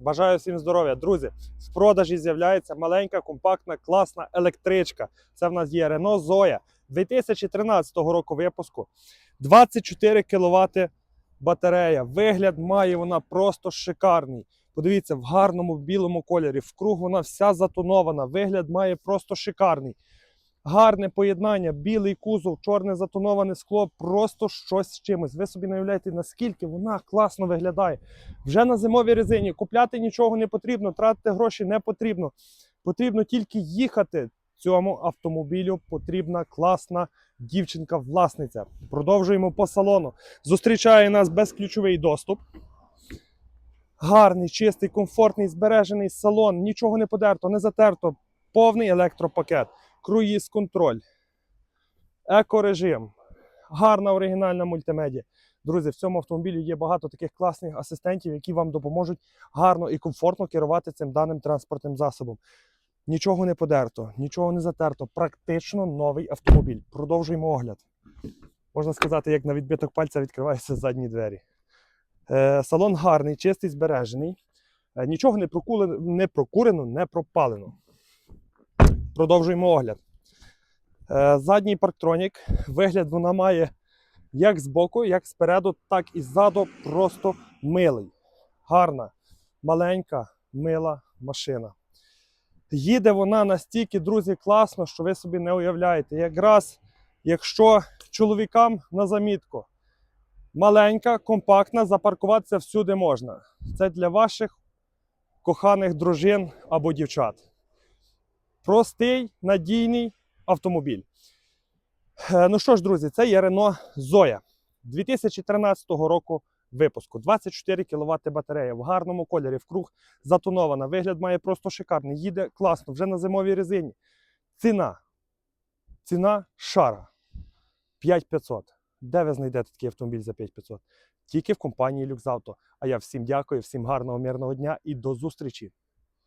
Бажаю всім здоров'я. Друзі, в продажі з'являється маленька, компактна, класна електричка. Це в нас є Renault Zoe 2013 року випуску. 24 кВт батарея. Вигляд має вона просто шикарний. Подивіться, в гарному білому кольорі. Вкруг вона вся затонована. Вигляд має просто шикарний. Гарне поєднання, білий кузов, чорне затоноване скло, просто щось з чимось. Ви собі не уявляєте, наскільки вона класно виглядає. Вже на зимовій резині купляти нічого не потрібно, тратити гроші не потрібно. Потрібно тільки їхати. Цьому автомобілю потрібна класна дівчинка-власниця. Продовжуємо по салону. Зустрічає нас безключовий доступ. Гарний, чистий, комфортний, збережений салон, нічого не подерто, не затерто. Повний електропакет, круїз контроль, екорежим, гарна оригінальна мультимедіа. Друзі, в цьому автомобілі є багато таких класних асистентів, які вам допоможуть гарно і комфортно керувати цим даним транспортним засобом. Нічого не подерто, нічого не затерто. Практично новий автомобіль. Продовжуємо огляд. Можна сказати, як на відбиток пальця відкриваються задні двері. Е, салон гарний, чистий, збережений. Е, нічого не, прокулено, не прокурено, не пропалено. Продовжуємо огляд. Е, задній парктронік. Вигляд вона має як збоку, як спереду, так і ззаду. Просто милий. Гарна, маленька, мила машина. Їде вона настільки, друзі, класно, що ви собі не уявляєте. Якраз якщо чоловікам на замітку маленька, компактна, запаркуватися всюди можна. Це для ваших коханих дружин або дівчат. Простий, надійний автомобіль. Е, Ну що ж, друзі, це є Renault Zoe 2013 року випуску. 24 кВт батарея в гарному кольорі, вкруг затонована. Вигляд має просто шикарний. Їде класно, вже на зимовій резині. Ціна. Ціна шара 5500. Де ви знайдете такий автомобіль за 5500? Тільки в компанії Люксавто. А я всім дякую, всім гарного мирного дня і до зустрічі!